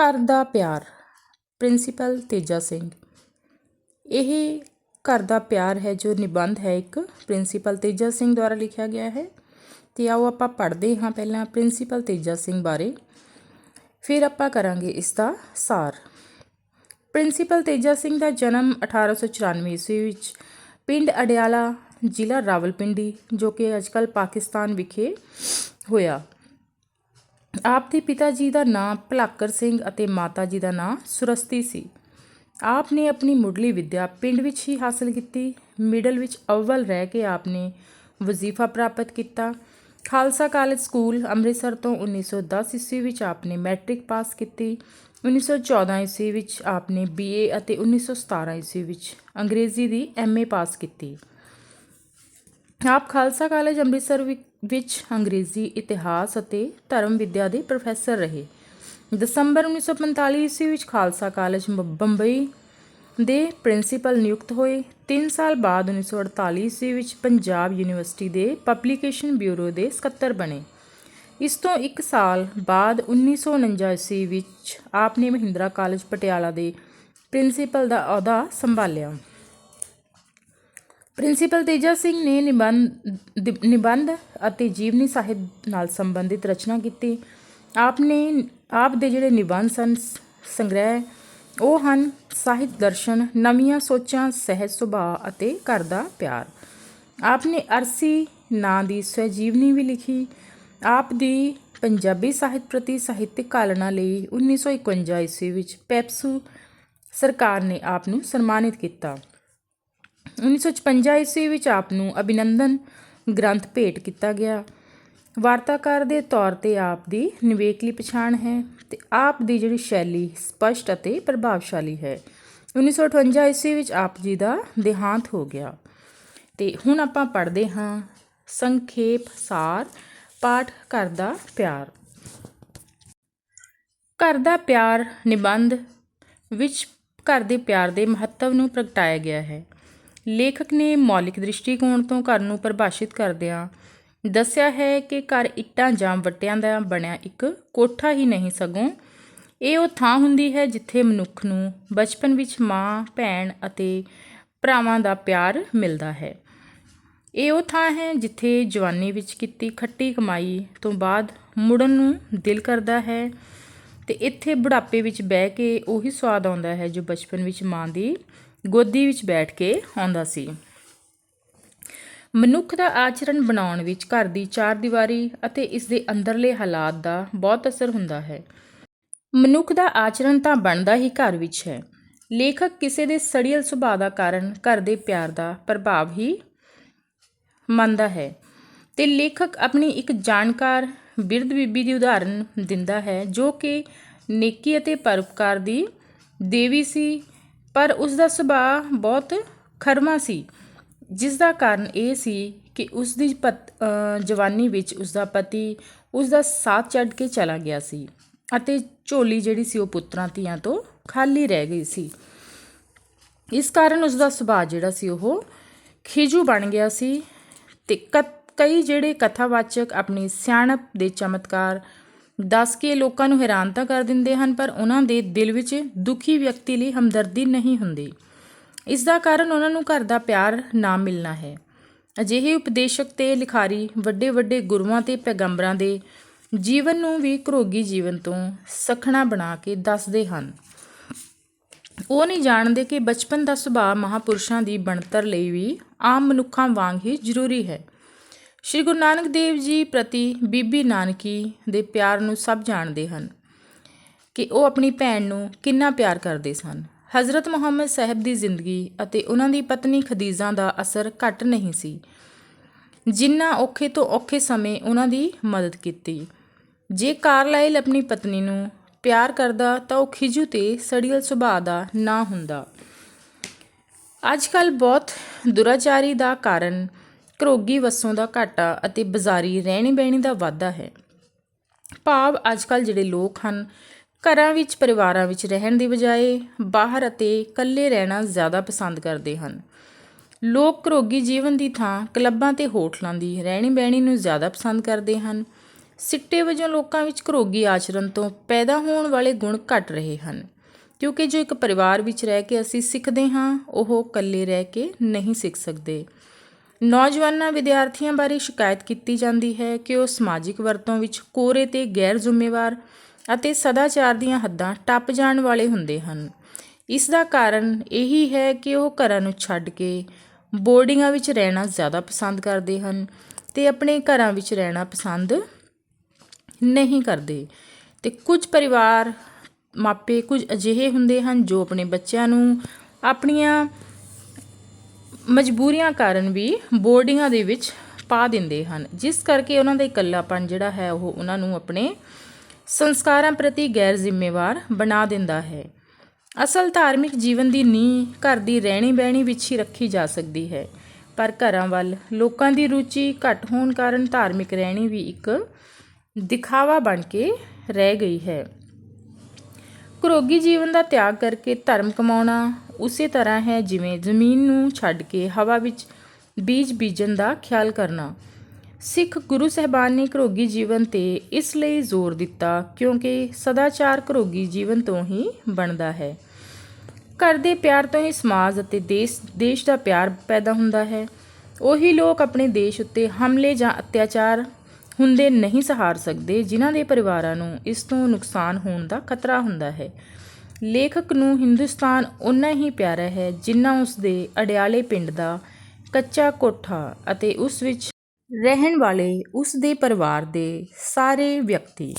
ਘਰ ਦਾ ਪਿਆਰ, ਪ੍ਰਿੰਸੀਪਲ ਤੇਜਾ ਸਿੰਘ। ਇਹ ਘਰ ਦਾ ਪਿਆਰ ਹੈ ਜੋ ਨਿਬੰਧ ਹੈ ਇੱਕ ਪ੍ਰਿੰਸੀਪਲ ਤੇਜਾ ਸਿੰਘ ਦੁਆਰਾ ਲਿਖਿਆ ਗਿਆ ਹੈ। ਤੇ ਆਓ ਆਪਾਂ ਪੜ੍ਹਦੇ ਹਾਂ ਪਹਿਲਾਂ ਪ੍ਰਿੰਸੀਪਲ ਤੇਜਾ ਸਿੰਘ ਬਾਰੇ। ਫਿਰ ਆਪਾਂ ਕਰਾਂਗੇ ਇਸ ਦਾ ਸਾਰ। ਪ੍ਰਿੰਸੀਪਲ ਤੇਜਾ ਸਿੰਘ ਦਾ ਜਨਮ 1894 ਈਸਵੀ ਵਿੱਚ ਪਿੰਡ ਅਡਿਆਲਾ ਜ਼ਿਲ੍ਹਾ ਰਾਵਲਪਿੰਡੀ, ਜੋ ਕਿ ਅੱਜਕੱਲ ਪਾਕਿਸਤਾਨ ਵਿਖੇ ਹੋਇਆ। ਆਪ ਦੇ ਪਿਤਾ ਜੀ ਦਾ ਨਾਂ ਭਲਾਕਰ ਸਿੰਘ ਅਤੇ ਮਾਤਾ ਜੀ ਦਾ ਨਾਂ ਸੁਰਸਤੀ ਸੀ। ਆਪ ਨੇ ਆਪਣੀ ਮੁੱਢਲੀ ਵਿੱਦਿਆ ਪਿੰਡ ਵਿੱਚ ਹੀ ਹਾਸਲ ਕੀਤੀ। ਮਿਡਲ ਵਿੱਚ ਅਵਲ ਰਹਿ ਕੇ ਆਪ ਨੇ ਵਜ਼ੀਫਾ ਪ੍ਰਾਪਤ ਕੀਤਾ। ਖਾਲਸਾ ਕਾਲਜ ਸਕੂਲ ਅੰਮ੍ਰਿਤਸਰ ਤੋਂ 1910 ਈਸਵੀ ਵਿੱਚ ਆਪ ਨੇ ਮੈਟ੍ਰਿਕ ਪਾਸ ਕੀਤੀ। 1914 ਈਸਵੀ ਵਿੱਚ ਆਪ ਨੇ ਬੀਏ ਅਤੇ 1917 ਈਸਵੀ ਵਿੱਚ ਅੰਗਰੇਜ਼ੀ ਦੀ ਐਮਏ ਪਾਸ ਕੀਤੀ। ਆਪ ਖਾਲਸਾ ਕਾਲਜ ਅੰਮ੍ਰਿਤਸਰ ਵਿ- ਵਿੱਚ ਅੰਗਰੇਜ਼ੀ ਇਤਿਹਾਸ ਅਤੇ ਧਰਮ ਵਿੱਦਿਆ ਦੇ ਪ੍ਰੋਫੈਸਰ ਰਹੇ। ਦਸੰਬਰ 1945 ਈਸਵੀ ਵਿੱਚ ਖਾਲਸਾ ਕਾਲਜ ਮ- ਬੰਬਈ ਦੇ ਪ੍ਰਿੰਸੀਪਲ ਨਿਯੁਕਤ ਹੋਏ। 3 ਸਾਲ ਬਾਅਦ 1948 ਈਸਵੀ ਵਿੱਚ ਪੰਜਾਬ ਯੂਨੀਵਰਸਿਟੀ ਦੇ ਪਬਲੀਕੇਸ਼ਨ ਬਿਊਰੋ ਦੇ ਸਕੱਤਰ ਬਣੇ। ਇਸ ਤੋਂ 1 ਸਾਲ ਬਾਅਦ 1949 ਈਸਵੀ ਵਿੱਚ ਆਪ ਨੇ ਮਹਿੰਦਰਾ ਕਾਲਜ ਪਟਿਆਲਾ ਦੇ ਪ੍ਰਿੰਸੀਪਲ ਦਾ ਅਹੁਦਾ ਸੰਭਾਲਿਆ। ਪ੍ਰਿੰਸੀਪਲ ਤੇਜਾ ਸਿੰਘ ਨੇ ਨਿਬੰਧ ਦਿ- ਨਿਬੰਧ ਅਤੇ ਜੀਵਨੀ ਸਾਹਿਤ ਨਾਲ ਸੰਬੰਧਿਤ ਰਚਨਾ ਕੀਤੀ। ਆਪ ਨੇ, ਆਪ ਦੇ ਜਿਹੜੇ ਨਿਬੰਧ ਸਨ, ਸੰਗ੍ਰਹਿ, ਉਹ ਹਨ ਸਾਹਿਤ ਦਰਸ਼ਨ, ਨਵੀਆਂ ਸੋਚਾਂ, ਸਹਿਜ ਸੁਭਾਅ ਅਤੇ ਘਰ ਦਾ ਪਿਆਰ। ਆਪ ਨੇ ਅਰਸੀ ਨਾਂ ਦੀ ਸਵੈ ਜੀਵਨੀ ਵੀ ਲਿਖੀ। ਆਪ ਦੀ ਪੰਜਾਬੀ ਸਾਹਿਤ ਪ੍ਰਤੀ ਸਾਹਿਤਿਕ ਕਾਲਣਾ ਲਈ 1951 ਈਸਵੀ ਵਿੱਚ ਪੈਪਸੂ ਸਰਕਾਰ ਨੇ ਆਪ ਨੂੰ ਸਨਮਾਨਿਤ ਕੀਤਾ। 1956 ਈਸਵੀ ਵਿੱਚ ਆਪ ਨੂੰ ਅਭਿਨੰਦਨ ਗ੍ਰੰਥ ਭੇਟ ਕੀਤਾ ਗਿਆ। ਵਾਰਤਾਕਾਰ ਦੇ ਤੌਰ ਤੇ ਆਪ ਦੀ ਨਿਵੇਕਲੀ ਪਛਾਣ ਹੈ ਤੇ ਆਪ ਦੀ ਜਿਹੜੀ ਸ਼ੈਲੀ ਸਪਸ਼ਟ ਅਤੇ ਪ੍ਰਭਾਵਸ਼ਾਲੀ ਹੈ। 1958 ਈਸਵੀ ਵਿੱਚ ਆਪ ਜੀ ਦਾ ਦੇਹਾਂਤ ਹੋ ਗਿਆ। ਤੇ ਹੁਣ ਆਪਾਂ ਪੜ੍ਹਦੇ ਹਾਂ ਸੰਖੇਪ ਸਾਰ ਪਾਠ ਘਰ ਦਾ ਪਿਆਰ। ਘਰ ਦਾ ਪਿਆਰ ਨਿਬੰਧ ਵਿੱਚ ਘਰ ਦੇ ਪਿਆਰ ਦੇ ਮਹੱਤਵ ਨੂੰ ਪ੍ਰਗਟਾਇਆ ਗਿਆ ਹੈ। ਲੇਖਕ ਨੇ ਮੌਲਿਕ ਦ੍ਰਿਸ਼ਟੀਕੋਣ ਤੋਂ ਘਰ ਨੂੰ ਪਰਿਭਾਸ਼ਿਤ ਕਰਦਿਆਂ ਦੱਸਿਆ ਹੈ ਕਿ ਘਰ ਇੱਟਾਂ ਜਾਂ ਵੱਟਿਆਂ ਦਾ ਬਣਿਆ ਇੱਕ ਕੋਠਾ ਹੀ ਨਹੀਂ ਸਗੋਂ ਇਹ ਉਹ ਥਾਂ ਹੁੰਦੀ ਹੈ ਜਿੱਥੇ ਮਨੁੱਖ ਨੂੰ ਬਚਪਨ ਵਿੱਚ ਮਾਂ, ਭੈਣ ਅਤੇ ਭਰਾਵਾਂ ਦਾ ਪਿਆਰ ਮਿਲਦਾ ਹੈ। ਇਹ ਉਹ ਥਾਂ ਹੈ ਜਿੱਥੇ ਜਵਾਨੀ ਵਿੱਚ ਕੀਤੀ ਖੱਟੀ ਕਮਾਈ ਤੋਂ ਬਾਅਦ ਮੁੜਨ ਨੂੰ ਦਿਲ ਕਰਦਾ ਹੈ ਤੇ ਇੱਥੇ ਬੁਢਾਪੇ ਵਿੱਚ ਬਹਿ ਕੇ ਉਹੀ ਸਵਾਦ ਆਉਂਦਾ ਹੈ ਜੋ ਬਚਪਨ ਵਿੱਚ ਮਾਂ ਦੀ ਗੋਦੀ ਵਿੱਚ ਬੈਠ ਕੇ ਆਉਂਦਾ ਸੀ। ਮਨੁੱਖ ਦਾ ਆਚਰਣ ਬਣਾਉਣ ਵਿੱਚ ਘਰ ਦੀ ਚਾਰ ਦੀਵਾਰੀ ਅਤੇ ਇਸ ਦੇ ਅੰਦਰਲੇ ਹਾਲਾਤ ਦਾ ਬਹੁਤ ਅਸਰ ਹੁੰਦਾ ਹੈ। ਮਨੁੱਖ ਦਾ ਆਚਰਣ ਤਾਂ ਬਣਦਾ ਹੀ ਘਰ ਵਿੱਚ ਹੈ। ਲੇਖਕ ਕਿਸੇ ਦੇ ਸੜੀਅਲ ਸੁਭਾਅ ਦਾ ਕਾਰਨ ਘਰ ਦੇ ਪਿਆਰ ਦਾ ਪ੍ਰਭਾਵ ਹੀ ਮੰਨਦਾ ਹੈ ਤੇ ਲੇਖਕ ਆਪਣੀ ਇੱਕ ਜਾਣਕਾਰ ਬਿਰਧ ਬੀਬੀ ਦੀ ਉਦਾਹਰਨ ਦਿੰਦਾ ਹੈ ਜੋ ਕਿ ਨੇਕੀ ਅਤੇ ਪਰਉਪਕਾਰ ਦੀ ਦੇਵੀ ਸੀ ਪਰ ਉਸ ਦਾ ਸੁਭਾਅ ਬਹੁਤ ਖਰਮਾ ਸੀ ਜਿਸ ਦਾ ਕਾਰਨ ਇਹ ਸੀ ਕਿ ਉਸ ਦੀ ਪਤ- ਜਵਾਨੀ ਵਿੱਚ ਉਸ ਦਾ ਪਤੀ ਉਸ ਦਾ ਸਾਥ ਛੱਡ ਕੇ ਚਲਾ ਗਿਆ ਸੀ ਅਤੇ ਝੋਲੀ ਜਿਹੜੀ ਸੀ ਉਹ ਪੁੱਤਰਾਂ ਧੀਆਂ ਤੋਂ ਖਾਲੀ ਰਹਿ ਗਈ ਸੀ। ਇਸ ਕਾਰਨ ਉਸ ਦਾ ਸੁਭਾਅ ਜਿਹੜਾ ਸੀ ਉਹ ਖਿਜੂ ਬਣ ਗਿਆ ਸੀ ਤੇ ਕ- ਕਈ ਜਿਹੜੇ ਕਥਾਵਾਚਕ ਆਪਣੀ ਸਿਆਣਪ ਦੇ ਚਮਤਕਾਰ ਦੱਸ ਕੇ ਲੋਕਾਂ ਨੂੰ ਹੈਰਾਨ ਤਾਂ ਕਰ ਦਿੰਦੇ ਹਨ, ਪਰ ਉਹਨਾਂ ਦੇ ਦਿਲ ਵਿੱਚ ਦੁਖੀ ਵਿਅਕਤੀ ਲਈ ਹਮਦਰਦੀ ਨਹੀਂ ਹੁੰਦੀ। ਇਸ ਦਾ ਕਾਰਨ ਉਹਨਾਂ ਨੂੰ ਘਰ ਦਾ ਪਿਆਰ ਨਾ ਮਿਲਣਾ ਹੈ। ਅਜਿਹੇ ਉਪਦੇਸ਼ਕ ਤੇ ਲਿਖਾਰੀ ਵੱਡੇ ਵੱਡੇ ਗੁਰੂਆਂ ਤੇ ਪੈਗੰਬਰਾਂ ਦੇ ਜੀਵਨ ਨੂੰ ਵੀ ਘਰੋਗੀ ਜੀਵਨ ਤੋਂ ਸਖਣਾ ਬਣਾ ਕੇ ਦੱਸਦੇ ਹਨ। ਉਹ ਨਹੀਂ ਜਾਣਦੇ ਕਿ ਬਚਪਨ ਦਾ ਸੁਭਾਅ ਮਹਾਪੁਰਸ਼ਾਂ ਦੀ ਬਣਤਰ ਲਈ ਵੀ ਆਮ ਮਨੁੱਖਾਂ ਵਾਂਗ ਹੀ ਜ਼ਰੂਰੀ ਹੈ। ਸ਼੍ਰੀ ਗੁਰੂ ਨਾਨਕ ਦੇਵ ਜੀ ਪ੍ਰਤੀ ਬੀਬੀ ਨਾਨਕੀ ਦੇ ਪਿਆਰ ਨੂੰ ਸਭ ਜਾਣਦੇ ਹਨ ਕਿ ਉਹ ਆਪਣੀ ਭੈਣ ਨੂੰ ਕਿੰਨਾ ਪਿਆਰ ਕਰਦੇ ਸਨ। ਹਜ਼ਰਤ ਮੁਹੰਮਦ ਸਾਹਿਬ ਦੀ ਜ਼ਿੰਦਗੀ ਅਤੇ ਉਹਨਾਂ ਦੀ ਪਤਨੀ ਖਦੀਜਾ ਦਾ ਅਸਰ ਘੱਟ ਨਹੀਂ ਸੀ ਜਿਨ੍ਹਾਂ ਔਖੇ ਤੋਂ ਔਖੇ ਸਮੇਂ ਉਹਨਾਂ ਦੀ ਮਦਦ ਕੀਤੀ। ਜੇ ਕਾਰਲਾਈਲ ਆਪਣੀ ਪਤਨੀ ਨੂੰ ਪਿਆਰ ਕਰਦਾ ਤਾਂ ਉਹ ਖਿਜੂ ਤੇ ਸੜੀਅਲ ਸੁਭਾਅ ਦਾ ਨਾ ਹੁੰਦਾ। ਅੱਜ ਕੱਲ ਬਹੁਤ ਦੁਰਾਚਾਰੀ ਦਾ ਕਾਰਨ ਘਰੋਗੀ ਵਸੋਂ ਦਾ ਘਾਟਾ ਅਤੇ ਬਾਜ਼ਾਰੀ ਰਹਿਣੀ ਬਹਿਣੀ ਦਾ ਵਾਧਾ ਹੈ। ਭਾਵ ਅੱਜ ਕੱਲ ਜਿਹੜੇ ਲੋਕ ਹਨ, ਘਰਾਂ ਵਿੱਚ, ਪਰਿਵਾਰਾਂ ਵਿੱਚ ਰਹਿਣ ਦੀ ਬਜਾਏ ਬਾਹਰ ਅਤੇ ਇਕੱਲੇ ਰਹਿਣਾ ਜ਼ਿਆਦਾ ਪਸੰਦ ਕਰਦੇ ਹਨ। ਲੋਕ ਘਰੋਗੀ ਜੀਵਨ ਦੀ ਥਾਂ ਕਲੱਬਾਂ ਤੇ ਹੋਟਲਾਂ ਦੀ ਰਹਿਣੀ ਬਹਿਣੀ ਨੂੰ ਜ਼ਿਆਦਾ ਪਸੰਦ ਕਰਦੇ ਹਨ। ਸਿੱਟੇ ਵਜੋਂ ਲੋਕਾਂ ਵਿੱਚ ਘਰੋਗੀ ਆਚਰਣ ਤੋਂ ਪੈਦਾ ਹੋਣ ਵਾਲੇ ਗੁਣ ਘਟ ਰਹੇ ਹਨ, ਕਿਉਂਕਿ ਜੋ ਇੱਕ ਪਰਿਵਾਰ ਵਿੱਚ ਰਹਿ ਕੇ ਅਸੀਂ ਸਿੱਖਦੇ ਹਾਂ, ਉਹ ਇਕੱਲੇ ਰਹਿ ਕੇ ਨਹੀਂ ਸਿੱਖ ਸਕਦੇ। ਨੌਜਵਾਨਾਂ ਵਿਦਿਆਰਥੀਆਂ ਬਾਰੇ ਸ਼ਿਕਾਇਤ ਕੀਤੀ ਜਾਂਦੀ ਹੈ ਕਿ ਉਹ ਸਮਾਜਿਕ ਵਰਤੋਂ ਵਿੱਚ ਕੋਰੇ ਤੇ ਗੈਰ ਜ਼ਿੰਮੇਵਾਰ ਅਤੇ ਸਦਾਚਾਰ ਦੀਆਂ ਹੱਦਾਂ ਟੱਪ ਜਾਣ ਵਾਲੇ ਹੁੰਦੇ ਹਨ। ਇਸ ਦਾ ਕਾਰਨ ਇਹੀ ਹੈ ਕਿ ਉਹ ਘਰਾਂ ਨੂੰ ਛੱਡ ਕੇ ਬੋਰਡਿੰਗਾਂ ਵਿੱਚ ਰਹਿਣਾ ਜ਼ਿਆਦਾ ਪਸੰਦ ਕਰਦੇ ਹਨ ਤੇ ਆਪਣੇ ਘਰਾਂ ਵਿੱਚ ਰਹਿਣਾ ਪਸੰਦ ਨਹੀਂ ਕਰਦੇ। ਤੇ ਕੁਝ ਪਰਿਵਾਰ ਮਾਪੇ ਕੁਝ ਅਜਿਹੇ ਹੁੰਦੇ ਹਨ ਜੋ ਆਪਣੇ ਬੱਚਿਆਂ ਨੂੰ ਆਪਣੀਆਂ ਮਜਬੂਰੀਆਂ ਕਾਰਨ ਵੀ ਬੋਰਡਿੰਗਾਂ ਦੇ ਵਿੱਚ ਪਾ ਦਿੰਦੇ ਹਨ। ਜਿਸ ਕਰਕੇ ਉਹਨਾਂ ਦਾ ਇਕੱਲਾਪਣ ਜਿਹੜਾ ਹੈ, ਉਹ ਉਹਨਾਂ ਨੂੰ ਆਪਣੇ ਸੰਸਕਾਰਾਂ ਪ੍ਰਤੀ ਗੈਰ ਜ਼ਿੰਮੇਵਾਰ ਬਣਾ ਦਿੰਦਾ ਹੈ। ਅਸਲ ਧਾਰਮਿਕ ਜੀਵਨ ਦੀ ਨੀਂਹ ਘਰ ਦੀ ਰਹਿਣੀ ਬਹਿਣੀ ਵਿੱਚ ਹੀ ਰੱਖੀ ਜਾ ਸਕਦੀ ਹੈ। ਪਰ ਘਰਾਂ ਵੱਲ ਲੋਕਾਂ ਦੀ ਰੁਚੀ ਘੱਟ ਹੋਣ ਕਾਰਨ ਧਾਰਮਿਕ ਰਹਿਣੀ ਵੀ ਇੱਕ ਦਿਖਾਵਾ ਬਣ ਕੇ ਰਹਿ ਗਈ ਹੈ। ਘਰੋਗੀ ਜੀਵਨ ਦਾ ਤਿਆਗ ਕਰਕੇ ਧਰਮ ਕਮਾਉਣਾ ਉਸੇ ਤਰ੍ਹਾਂ ਹੈ ਜਿਵੇਂ ਜ਼ਮੀਨ ਨੂੰ ਛੱਡ ਕੇ ਹਵਾ ਵਿੱਚ ਬੀਜ ਬੀਜਣ ਦਾ ਖਿਆਲ ਕਰਨਾ। ਸਿੱਖ ਗੁਰੂ ਸਾਹਿਬਾਨ ਨੇ ਘਰੋਗੀ ਜੀਵਨ ਤੇ ਇਸ ਲਈ ਜ਼ੋਰ ਦਿੱਤਾ ਕਿਉਂਕਿ ਸਦਾਚਾਰ ਘਰੋਗੀ ਜੀਵਨ ਤੋਂ ਹੀ ਬਣਦਾ ਹੈ। ਘਰ ਦੇ ਪਿਆਰ ਤੋਂ ਹੀ ਸਮਾਜ ਅਤੇ ਦੇਸ਼ ਦੇਸ਼ ਦਾ ਪਿਆਰ ਪੈਦਾ ਹੁੰਦਾ ਹੈ। ਉਹੀ ਲੋਕ ਆਪਣੇ ਦੇਸ਼ ਉੱਤੇ ਹਮਲੇ ਜਾਂ ਅਤਿਆਚਾਰ ਹੁੰਦੇ ਨਹੀਂ ਸਹਾਰ ਸਕਦੇ, ਜਿਨ੍ਹਾਂ ਦੇ ਪਰਿਵਾਰਾਂ ਨੂੰ ਇਸ ਤੋਂ ਨੁਕਸਾਨ ਹੋਣ ਦਾ ਖਤਰਾ ਹੁੰਦਾ ਹੈ। ਲੇਖਕ ਨੂੰ ਹਿੰਦੁਸਤਾਨ ਓਨਾ ਹੀ ਪਿਆਰਾ ਹੈ ਜਿੰਨਾ ਉਸ ਦੇ ਅਡਿਆਲੇ ਪਿੰਡ ਦਾ ਕੱਚਾ ਕੋਠਾ ਅਤੇ ਉਸ ਵਿੱਚ ਰਹਿਣ ਵਾਲੇ ਉਸ ਦੇ ਪਰਿਵਾਰ ਦੇ ਸਾਰੇ ਵਿਅਕਤੀ।